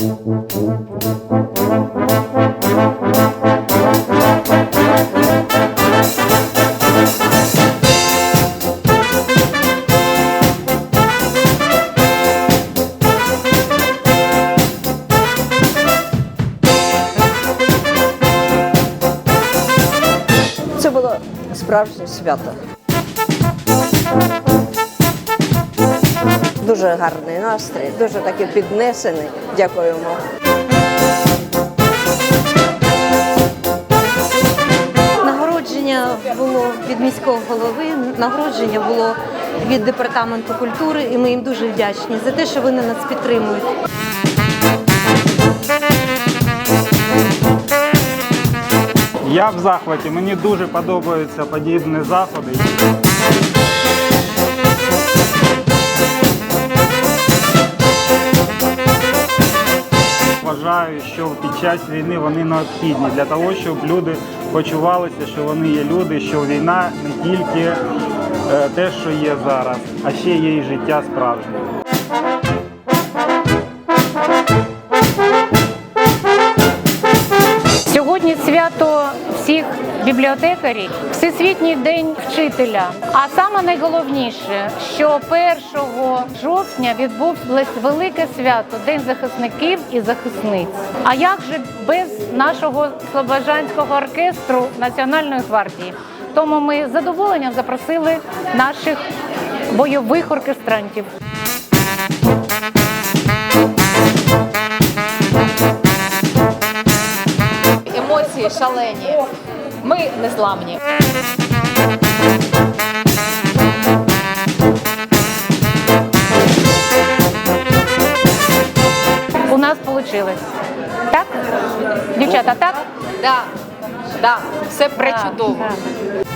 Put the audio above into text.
Це було справжнє свято. Дуже гарний настрій, дуже такий піднесений. Дякуємо. Нагородження було від міського голови, нагородження було від департаменту культури, і ми їм дуже вдячні за те, що вони нас підтримують. Я в захваті. Мені дуже подобаються подібні заходи. Вважаю, що під час війни вони необхідні для того, щоб люди почувалися, що вони є люди, що війна не тільки е, те, що є зараз, а ще є і життя справжнє. Сьогодні свято всіх бібліотекарів, Всесвітній день вчителя. А саме найголовніше, що 1 жовтня відбулось велике свято День захисників і захисниць. А як же без нашого слобожанського оркестру Національної гвардії? Тому ми з задоволенням запросили наших бойових оркестрантів. Емоції шалені. Ми незламні. У нас вийшло. Так? Дівчата, так? Да, да, все пречудово. Так.